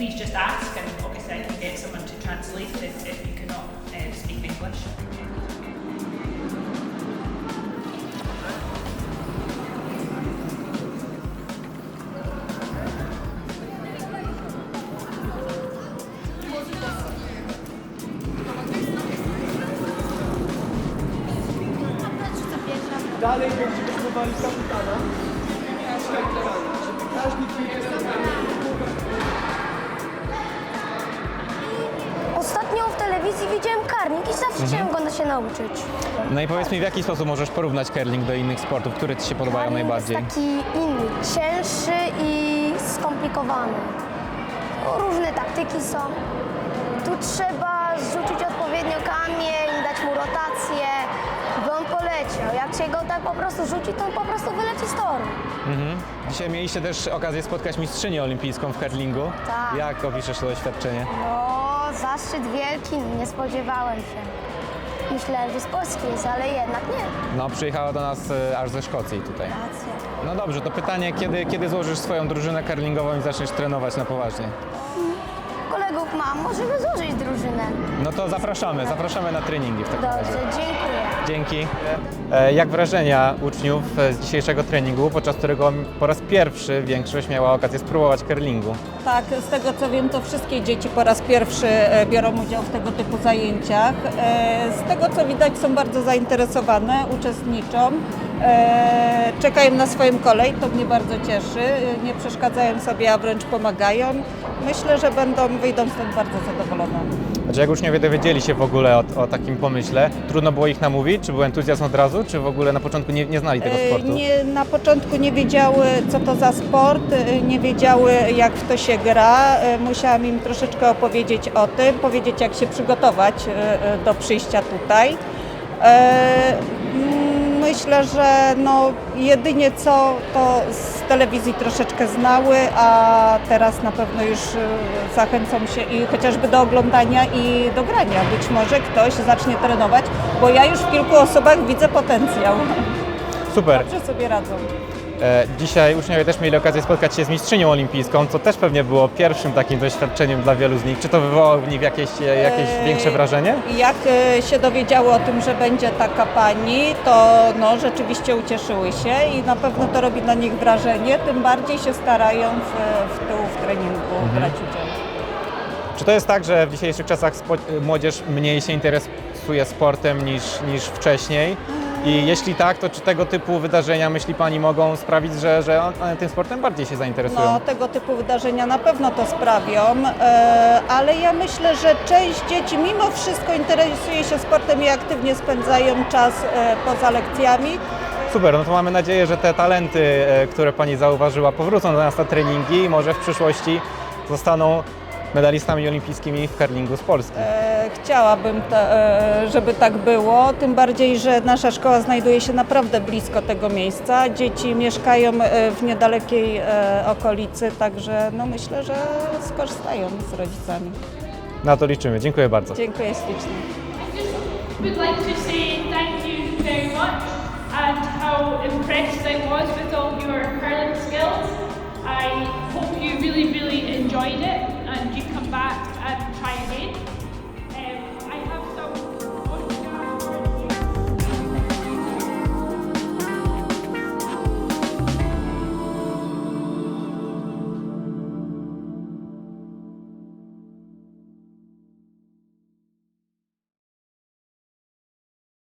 please just ask, and obviously I can get someone to translate if, if you cannot uh, speak English. Dalej będziemy próbowali kapitana. Widziałem karnik i zawsze chciałem go się nauczyć. No i powiedz mi, w jaki sposób możesz porównać curling do innych sportów, które Ci się podobają Karnik najbardziej? jest taki inny, cięższy i skomplikowany. Różne taktyki są. Tu trzeba rzucić odpowiednio kamień, dać mu rotację, by on poleciał. Jak się go tak po prostu rzuci, to on po prostu wyleci z toru. Mhm. Dzisiaj mieliście też okazję spotkać mistrzynię olimpijską w curlingu. Tak. Jak opiszesz to doświadczenie? No, zaszczyt wielki, nie spodziewałem się. Myślałem, że z Polski jest, ale jednak nie. No, przyjechała do nas e, aż ze Szkocji tutaj. Racja. No dobrze, to pytanie, kiedy, kiedy złożysz swoją drużynę curlingową i zaczniesz trenować na poważnie? Kolegów mam, możemy złożyć drużynę. No to zapraszamy, zapraszamy na treningi w takim razie. Dobrze, dziękuję. Dzięki. E, Jak wrażenia uczniów e, z dzisiejszego treningu, podczas którego po raz pierwszy większość miała okazję spróbować curlingu? Tak, z tego co wiem, to wszystkie dzieci po raz pierwszy e, biorą udział w tego typu zajęciach. E, Z tego co widać, są bardzo zainteresowane, uczestniczą, e, czekają na swoją kolej, to mnie bardzo cieszy. Nie przeszkadzają sobie, a wręcz pomagają. Myślę, że będą, wyjdą stąd bardzo zadowolone. Znaczy jak uczniowie dowiedzieli się w ogóle o, o takim pomyśle, trudno było ich namówić? Czy był entuzjazm od razu, czy w ogóle na początku nie, nie znali tego E, sportu? Nie, na początku nie wiedziały, co to za sport, e, nie wiedziały, jak w to się gra. E, Musiałam im troszeczkę opowiedzieć o tym, powiedzieć, jak się przygotować do przyjścia tutaj. E, Myślę, że no, jedynie co to z telewizji troszeczkę znały, a teraz na pewno już e, zachęcą się i chociażby do oglądania i do grania. Być może ktoś zacznie trenować, bo ja już w kilku osobach widzę potencjał. Super. Dobrze sobie radzą. E, Dzisiaj uczniowie też mieli okazję spotkać się z mistrzynią olimpijską, co też pewnie było pierwszym takim doświadczeniem dla wielu z nich. Czy to wywołało w nich jakieś, e, jakieś Eee, większe wrażenie? Jak e, się dowiedziały o tym, że będzie taka pani, to no, rzeczywiście ucieszyły się i na pewno to robi na nich wrażenie, tym bardziej się starają w, w tył w treningu brać udział. Czy to jest tak, że w dzisiejszych czasach młodzież mniej się interesuje sportem niż, niż wcześniej? I jeśli tak, to czy tego typu wydarzenia, myśli Pani, mogą sprawić, że, że one tym sportem bardziej się zainteresują? No, tego typu wydarzenia na pewno to sprawią, e, ale ja myślę, że część dzieci mimo wszystko interesuje się sportem i aktywnie spędzają czas e, poza lekcjami. Super, no to mamy nadzieję, że te talenty, e, które Pani zauważyła, powrócą do nas na treningi i może w przyszłości zostaną medalistami olimpijskimi w curlingu z Polski. E, Chciałabym, e, żeby tak było, tym bardziej, że nasza szkoła znajduje się naprawdę blisko tego miejsca. Dzieci mieszkają e, w niedalekiej e, okolicy, także no myślę, że skorzystają z rodzicami. Na to liczymy. Dziękuję bardzo. Dziękuję ślicznie. would like to say thank you very much and how impressed I was with all your curling skills. I hope you really, really enjoyed it